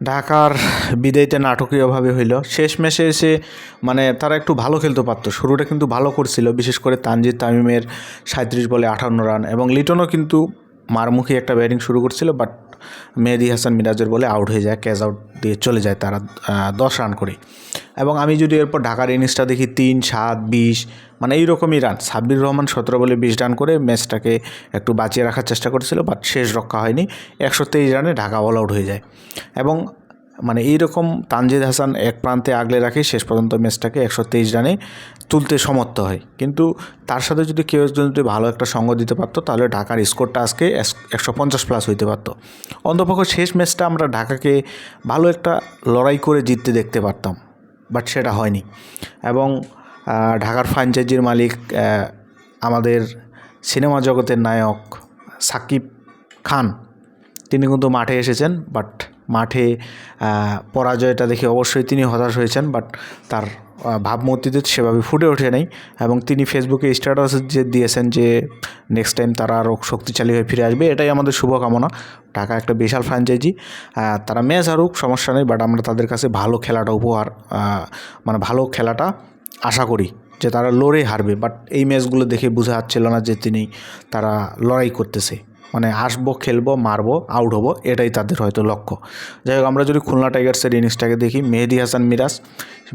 ঢাকার বিদায়তে নাটকীয়ভাবে হইল। শেষ ম্যাচে এসে মানে তারা একটু ভালো খেলতে পারতো। শুরুটা কিন্তু ভালো করছিল, বিশেষ করে তানজিদ তামিমের সাঁত্রিশ বলে আটান্ন রান এবং লিটনও কিন্তু মারমুখী একটা ব্যাটিং শুরু করছিল, বাট মেহেদি হাসান মিরাজের বলে আউট হয়ে যায়, ক্যাচ আউট দিয়ে চলে যায় তারা দশ রান করে। এবং আমি যদি এরপর ঢাকার ইনিংসটা দেখি, তিন, সাত, বিশ মানে এইরকমই রান। সাব্বির রহমান সতেরো বলে বিশ রান করে ম্যাচটাকে একটু বাঁচিয়ে রাখার চেষ্টা করেছিল বাট শেষ রক্ষা হয়নি। একশো তেইশ রানে ঢাকা অল আউট হয়ে যায়। এবং মানে এইরকম তানজিদ হাসান এক প্রান্তে আগলে রাখে, শেষ পর্যন্ত ম্যাচটাকে একশো তেইশ রানে তুলতে সমর্থ হয়। কিন্তু তার সাথে যদি কেউ যদি ভালো একটা সঙ্গ দিতে পারতো, তাহলে ঢাকার স্কোরটা আজকে একশো পঞ্চাশ প্লাস হইতে পারতো। অন্তপক্ষ শেষ ম্যাচটা আমরা ঢাকাকে ভালো একটা লড়াই করে জিততে দেখতে পারতাম বাট সেটা হয়নি। এবং ঢাকার ফ্রাঞ্চাইজির মালিক আমাদের সিনেমা জগতের নায়ক সাকিব খান। তিনি কিন্তু মাঠে এসেছেন বাট মাঠে পরাজয়টা দেখে অবশ্যই তিনি হতাশ হয়েছেন বাট তার ভাবমূর্তিতে সেভাবে ফুটে ওঠে নাই এবং তিনি ফেসবুকে স্ট্যাটাস যে দিয়েছেন যে নেক্সট টাইম তারা আরও শক্তিশালী হয়ে ফিরে আসবে, এটাই আমাদের শুভকামনা। ঢাকা একটা বিশাল ফ্র্যাঞ্চাইজি তারা ম্যাচ হারুক, সমস্যা নেই বাট আমরা তাদের কাছে ভালো খেলাটা উপহার মানে ভালো খেলাটা আশা করি যে তারা লড়ে হারবে বাট এই ম্যাচগুলো দেখে বোঝা যাচ্ছিল না যে তিনি তারা লড়াই করতেছে। মানে আসব খেলব, মারবো আউট হব, এটাই তাদের হয়তো লক্ষ্য। যাই হোক, আমরা যদি খুলনা টাইগার্সের ইনিংসটাকে দেখি, মেহেদি হাসান মিরাজ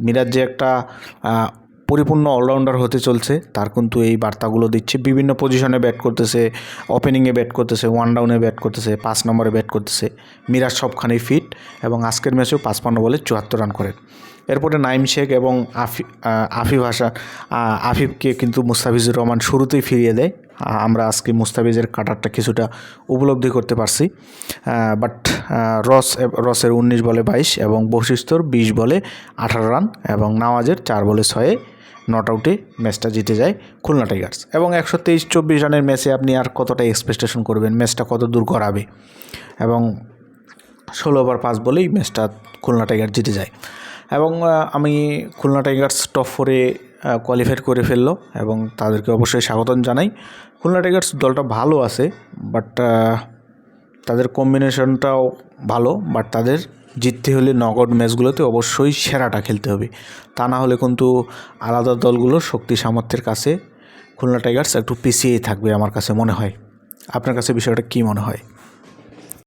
মিরাজ যে একটা পরিপূর্ণ অলরাউন্ডার হতে চলছে, তার কিন্তু এই বার্তাগুলো দিচ্ছে। বিভিন্ন পজিশনে ব্যাট করতেছে ওপেনিংয়ে ব্যাট করতেছে ওয়ান ডাউনে ব্যাট করতেছে, পাঁচ নম্বরে ব্যাট করতেছে। মিরাজ সবখানেই ফিট এবং আজকের ম্যাচেও পাঁচপান্ন বলে চুয়াত্তর রান করেন। এরপরে নাইম শেখ এবং আফি আফিফ হাসান আফিফকে কিন্তু মুস্তাফিজুর রহমান শুরুতেই ফিরিয়ে দেয়। আমরা আজকে মুস্তাফিজের কাটারটা কিছুটা উপলব্ধি করতে পারছি। বাট রস রসের উনিশ বলে বাইশ এবং বশিষ্ঠর বিশ বলে আঠারো রান এবং নওয়াজের চার বলে ছয়ে নট আউটে ম্যাচটা জিতে যায় খুলনা টাইগার্স। এবং একশো তেইশ চব্বিশ রানের ম্যাচে আপনি আর কতটা এক্সপেকটেশন করবেন? ম্যাচটা কত দূর করাবে এবং ষোলো ওভার পাঁচ বলেই ম্যাচটা খুলনা টাইগার জিতে যায়। এবং আমি খুলনা টাইগার্স টপ ফোরে কোয়ালিফাই করে ফেলল এবং তাদেরকে অবশ্যই স্বাগতম জানাই। খুলনা টাইগার্স দলটা ভালো আছে বাট তাদের কম্বিনেশনটাও ভালো বাট তাদের জিততে হলে নগদ ম্যাচগুলোতে অবশ্যই সেরাটা খেলতে হবে। তা না হলে কিন্তু আলাদা দলগুলো শক্তি সামর্থ্যের কাছে খুলনা টাইগার্স একটু পিছিয়েই থাকবে আমার কাছে মনে হয়। আপনার কাছে বিষয়টা কী মনে হয়?